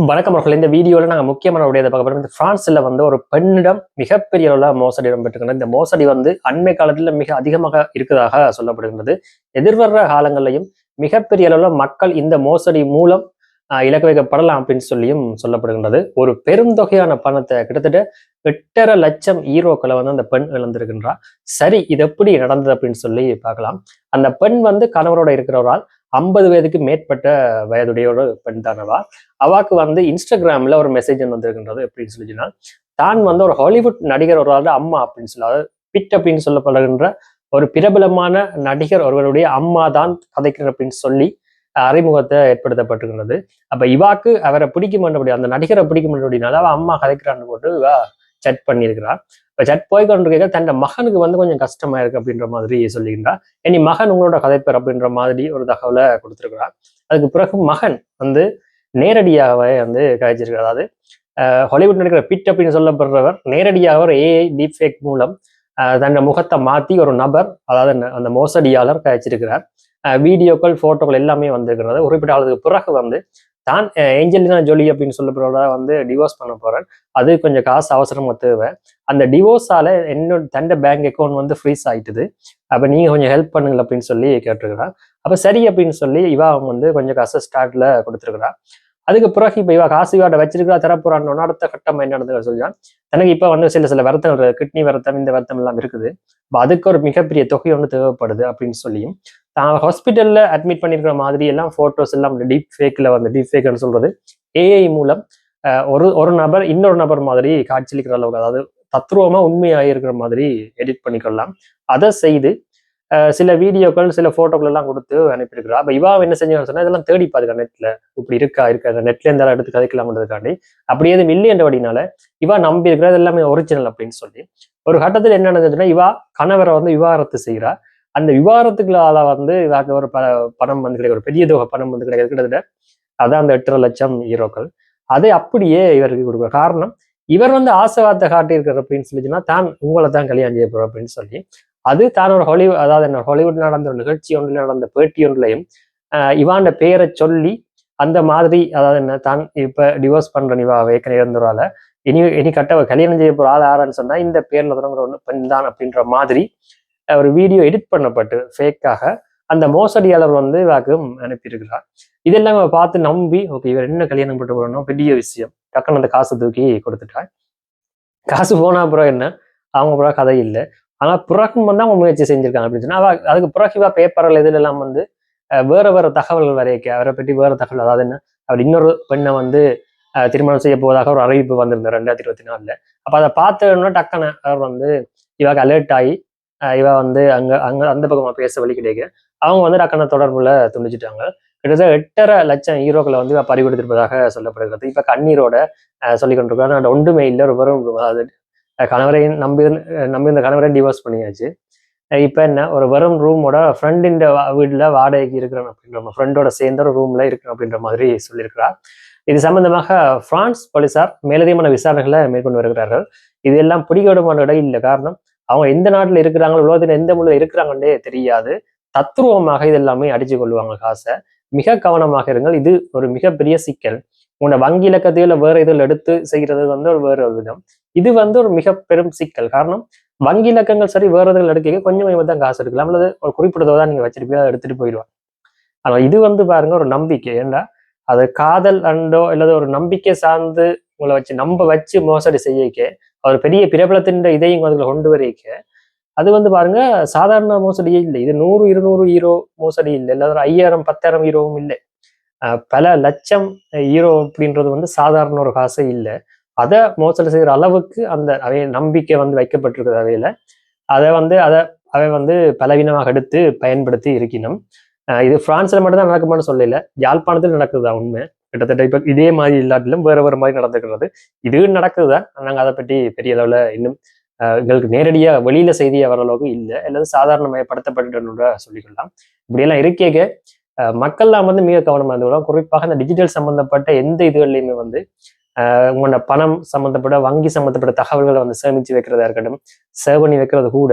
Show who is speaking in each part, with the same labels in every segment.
Speaker 1: வணக்கம் அவர்கள். இந்த வீடியோவில் நாங்கள் முக்கியமான உடையதை பார்க்க போகிறோம் இந்த பிரான்ஸ்ல வந்து ஒரு பெண்ணிடம் மிகப்பெரிய அளவில் மோசடி இடம்பெற்றிருக்கிறது. இந்த மோசடி வந்து அண்மை காலத்தில் மிக அதிகமாக இருக்கிறதாக சொல்லப்படுகின்றது. எதிர்வர்ற காலங்களிலையும் மிகப்பெரிய அளவில் மக்கள் இந்த மோசடி மூலம் ஆஹ், இலக்கு வைக்கப்படலாம் அப்படின்னு சொல்லியும் சொல்லப்படுகின்றது. ஒரு பெருந்தொகையான பணத்தை கிட்டத்தட்ட எட்டரை லட்சம் ஈரோக்களை வந்து அந்த பெண் இழந்திருக்கின்றார் சரி இது எப்படி நடந்தது அப்படின்னு சொல்லி பார்க்கலாம். அந்த பெண் வந்து கணவரோட இருக்கிறவரால் ஐம்பது வயதுக்கு மேற்பட்ட வயதுடைய ஒரு பெண் தானவா அவாக்கு வந்து இன்ஸ்டாகிராமில் ஒரு மெசேஜ் வந்திருக்கின்றது எப்படின்னு சொல்லி சொன்னால் தான் வந்து ஒரு ஹாலிவுட் நடிகர் ஒரு அம்மா அப்படின்னு சொல்லி அதாவது பிட் அப்படின்னு சொல்லப்படுகின்ற ஒரு பிரபலமான நடிகர் ஒருவருடைய அம்மா தான் கதைக்கிறார் அப்படின்னு சொல்லி அறிமுகத்தை ஏற்படுத்தப்பட்டிருக்கின்றது. அப்ப இவாக்கு அவரை பிடிக்க மாட்டபடி அந்த நடிகரை பிடிக்க மாட்டபடினால அவ அம்மா கதைக்கிறான்னு போட்டு இவா சட் பண்ணியிருக்கிறா. இப்போ சட் போய் கொண்டிருக்க தன்னோட மகனுக்கு வந்து கொஞ்சம் கஷ்டமா இருக்கு அப்படின்ற மாதிரி சொல்லிக்கின்றா இனி மகன் உங்களோட கதைப்பர் அப்படின்ற மாதிரி ஒரு தகவலை கொடுத்திருக்கிறா அதுக்கு பிறகு மகன் வந்து நேரடியாகவே வந்து கழிச்சிருக்காரு அதாவது ஹாலிவுட் நடிக்கிற பிட் அப்படின்னு சொல்லப்படுறவர் நேரடியாக ஒரு ஏஐ டீப்ஃபேக் மூலம் தன்னோட முகத்தை மாத்தி ஒரு நபர் அதாவது அந்த- மோசடியாளர் கழிச்சிருக்கிறார் அஹ், வீடியோக்கள் ஃபோட்டோக்கள் எல்லாமே வந்திருக்கிறது. குறிப்பிட்ட ஆளுக்கு பிறகு வந்து தான் ஏஞ்சலினா ஜோலி அப்படின்னு சொல்லப்படுறதா வந்து டிவோர்ஸ் பண்ண போகிறேன் அது கொஞ்சம் காசு அவசரமா தேவை. அந்த டிவோர்ஸால என்னோட தண்ட பேங்க் அக்கௌண்ட் வந்து ஃப்ரீஸ் ஆயிட்டுது. அப்ப நீங்கள் கொஞ்சம் ஹெல்ப் பண்ணுங்க அப்படின்னு சொல்லி கேட்டிருக்கிறான் அப்ப சரி அப்படின்னு சொல்லி இவா வந்து கொஞ்சம் காசு ஸ்டார்ட்ல கொடுத்துருக்குறான் அதுக்கு பிறகு இப்போ இவ காசு இவாட்ட வச்சிருக்கா தரப்போறான்னு அடுத்த கட்டம் என்ன நடந்தது சொல்லிதான் தனக்கு இப்போ வந்து சில சில வருத்தம் கிட்னி வருத்தம் இந்த வருத்தம் எல்லாம் இருக்குது. இப்போ அதுக்கு ஒரு மிகப்பெரிய தொகை ஒன்று தேவைப்படுது அப்படின்னு சொல்லியும் தான் ஹாஸ்பிட்டல்ல அட்மிட் பண்ணியிருக்கிற மாதிரி எல்லாம் ஃபோட்டோஸ் எல்லாம் டீப் ஃபேக்கில் வந்து டீப் ஃபேக்னு சொல்றது ஏஐ மூலம் ஒரு ஒரு நபர் இன்னொரு நபர் மாதிரி காட்சியளிக்கிற அளவுக்கு அதாவது தத்ரூபமா உண்மையாக இருக்கிற மாதிரி எடிட் பண்ணிக்கொள்ளலாம். அதை செய்து சில வீடியோக்கள் சில போட்டோக்கள் எல்லாம் கொடுத்து அனுப்பியிருக்கிறா அப்ப இவா என்ன செஞ்சான்னு சொன்னா இதெல்லாம் தேடி பாருங்க நெட்ல இப்படி இருக்கா இருக்கா நெட்ல இருந்தாலும் எடுத்து கதைக்கலாம்ன்றதுக்காண்டி. அப்படி எதுவும் இல்லைன்றபடினால இவா நம்பி இருக்கிறது எல்லாமே ஒரிஜினல் அப்படின்னு சொல்லி ஒரு கட்டத்தில் என்ன நடந்ததுன்னா இவா கணவரை வந்து விவாகரத்து செய்கிறா அந்த விவாகரத்துக்குள்ளால வந்து இவாக்கு ஒரு ப பணம் வந்து கிடைக்கும். ஒரு பெரிய தொகை பணம் வந்து கிடைக்கிறது கிட்டத்தட்ட அதான் அந்த எட்டரை லட்சம் ஈரோக்கள். அதை அப்படியே இவருக்கு கொடுக்குற காரணம் இவர் வந்து ஆசைவார்த்தை காட்டியிருக்கிறார் அப்படின்னு சொல்லிச்சுன்னா தான் உங்களை தான் கல்யாணம் செய்ய அப்படின்னு சொல்லி அது தான் ஒரு ஹாலிவுட் அதாவது என்ன ஹாலிவுட் நடந்த ஒரு நிகழ்ச்சி ஒன்றில் நடந்த பேட்டி ஒன்றிலையும் இவாண்ட பேரை சொல்லி அந்த மாதிரி அதாவது என்ன தான் இப்ப டிவோர்ஸ் பண்ற நிவா ஏற்கனவே இருந்தவரால இனி இனி கட்ட கல்யாணம் செய்ய போகிற ஆள் யாருன்னு சொன்னா இந்த பேர்ல தொடங்குற ஒன்று பெண் தான் அப்படின்ற மாதிரி ஒரு வீடியோ எடிட் பண்ணப்பட்டு ஃபேக்காக அந்த மோசடியாளர் வந்து இவாக்கு அனுப்பியிருக்கிறார். இதெல்லாம் இவ பார்த்து நம்பி ஓகே இவர் என்ன கல்யாணம் பண்ண போறோம் பெரிய விஷயம். டக்குன்னு அந்த காசை தூக்கி கொடுத்துட்டா காசு போனா அப்புறம் என்ன? அவங்க பிறகு கதை இல்லை. ஆனால் பிறகும் தான் அவங்க முயற்சி செஞ்சிருக்காங்க அப்படின்னு சொன்னால் அதுக்கு புறக்கிவா பேப்பரில் பேப்பர்கள் இதுல எல்லாம் வந்து வேறு வேற வேற தகவல்கள் வரைக்க அவரை பற்றி வேற தகவல் அதாவது என்ன அவர் இன்னொரு பெண்ணை வந்து திருமணம் செய்ய போவதாக ஒரு அறிவிப்பு வந்திருந்தார் ரெண்டாயிரத்தி இருபத்தி நாலில். அப்போ அதை பார்த்தோன்னா டக்குன்னு அவர் வந்து இவாக்கு அலர்ட் ஆகி அஹ், இவ வந்து அங்கே அங்கே அந்த பக்கமாக பேச வழி கிடைக்க அவங்க வந்து டக்குன்னு தொடர்புல துண்டிச்சிட்டாங்க. கிட்டத்தட்ட எட்டரை லட்சம் ஹீரோக்களை வந்து இவ பறிகொடுத்திருப்பதாக சொல்லப்படுகிறது. இப்போ கண்ணீரோட அஹ், சொல்லிக் கொண்டிருக்காரு நான் ஒன்றுமே இல்லை ஒரு வெறும் அதாவது கணவரை நம்பி நம்பியிருந்த கணவரை டிவோர்ஸ் பண்ணியாச்சு. இப்போ இப்ப என்ன? ஒரு வெறும் ரூமோட ஃப்ரெண்டின் வீட்டில் வாடகைக்கு இருக்கிறேன் அப்படின்ற ஃப்ரெண்டோட சேர்ந்த ஒரு ரூம்ல இருக்கிறேன் அப்படின்ற மாதிரி சொல்லியிருக்கிறார் இது சம்பந்தமாக பிரான்ஸ் போலீசார் மேலதிகமான விசாரணைகளை மேற்கொண்டு வருகிறார்கள். இது எல்லாம் பிடிக்கவிடமான இடம் இல்லை. காரணம் அவங்க எந்த நாட்டில் இருக்கிறாங்களோ உலகத்தில் எந்த மொழியில் இருக்கிறாங்கன்னே தெரியாது. தத்ருவமாக இது எல்லாமே அடிச்சு கொள்வாங்க காசை. மிக கவனமாக இருங்கள். இது ஒரு மிகப்பெரிய சிக்கல். உன்னை வங்கி இலக்கத்தையோ இல்லை வேற இதில் எடுத்து செய்கிறது வந்து ஒரு வேற ஒரு விதம். இது வந்து ஒரு மிக பெரும் சிக்கல். காரணம் வங்கி இலக்கங்கள் சரி வேற இதில் எடுக்க கொஞ்சம் கொஞ்சம் தான் காசு எடுக்கலாம். அல்லது ஒரு குறிப்பிட்ட தான் நீங்க வச்சிருப்பீங்க அதை எடுத்துட்டு போயிடுவாங்க. ஆனா இது வந்து பாருங்க ஒரு நம்பிக்கை. ஏன்னா அது காதல் அண்டோ அல்லது ஒரு நம்பிக்கை சார்ந்து உங்களை வச்சு நம்ப வச்சு மோசடி செய்யக்க ஒரு பெரிய பிரபலத்தின் இதையும் அதுல கொண்டு வரைக்க அது வந்து பாருங்க சாதாரண மோசடியே இல்லை. இது நூறு இருநூறு ஹீரோ மோசடி இல்லை. இல்லாத ஒரு ஐயாயிரம் பத்தாயிரம் ஹீரோவும் இல்லை. பல லட்சம் ஈரோ அப்படின்றது வந்து சாதாரண ஒரு காசு இல்லை. அதை மோசடி செய்கிற அளவுக்கு அந்த அவை நம்பிக்கை வந்து வைக்கப்பட்டிருக்கிற அவையில. அதை வந்து அதை அவை வந்து பலவீனமாக எடுத்து பயன்படுத்தி இருக்கணும் இது பிரான்ஸ்ல மட்டும்தான் நடக்குமானு நடக்குமான்னு சொல்லல. யாழ்ப்பாணத்தில் நடக்குதுதான் உண்மை. கிட்டத்தட்ட இப்போ இதே மாதிரி இல்லாட்டிலும் வேற வேற மாதிரி நடந்துக்கிறது இது நடக்குதுதான் நாங்கள் அதை பற்றி பெரிய அளவில் இன்னும் அஹ், எங்களுக்கு நேரடியாக வெளியில செய்தியாக வர அளவுக்கு இல்லை. அல்லது சாதாரணமயப்படுத்தப்பட்டு சொல்லிக்கொள்ளலாம் இப்படியெல்லாம் இருக்கேக. மக்கள்லாம் வந்து மிக கவனமாக இருந்துக்கலாம் குறிப்பாக இந்த டிஜிட்டல் சம்மந்தப்பட்ட எந்த இதுகள்லையுமே வந்து உங்களோட பணம் சம்மந்தப்பட்ட வங்கி சம்மந்தப்பட்ட தகவல்களை வந்து சேமிச்சு வைக்கிறதா இருக்கட்டும் சேவ் பண்ணி வைக்கிறது கூட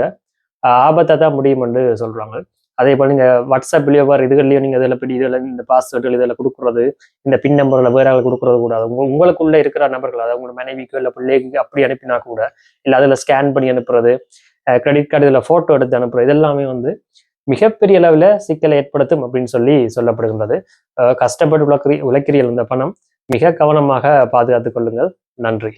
Speaker 1: ஆபத்தாக தான் முடியும் என்று சொல்றாங்க. அதே போல் நீங்கள் வாட்ஸ்அப்லேயோ வேறு இதுகள்லையோ நீங்கள் இதில் இப்படி இதில் இந்த பாஸ்வேர்டுகள் இதில் கொடுக்குறது இந்த பின் நம்பரில் வேற கொடுக்குறது கூடாது உங்கள் உங்களுக்குள்ளே இருக்கிற நபர்கள் அதாவது உங்களோட மனைவிக்கோ இல்லை பிள்ளைக்கு அப்படி அனுப்பினா கூட இல்லை அதில் ஸ்கேன் பண்ணி அனுப்புறது கிரெடிட் கார்டு இதில் ஃபோட்டோ எடுத்து அனுப்புறது இதெல்லாமே வந்து மிகப்பெரிய அளவில் சிக்கலை ஏற்படுத்தும் அப்படின்னு சொல்லி சொல்லப்படுகின்றது. அஹ் கஷ்டப்பட்டு உழைக்கிறீ உழைக்கிறீர்கள் இந்த பணம் மிக கவனமாக பாதுகாத்துக் கொள்ளுங்கள். நன்றி.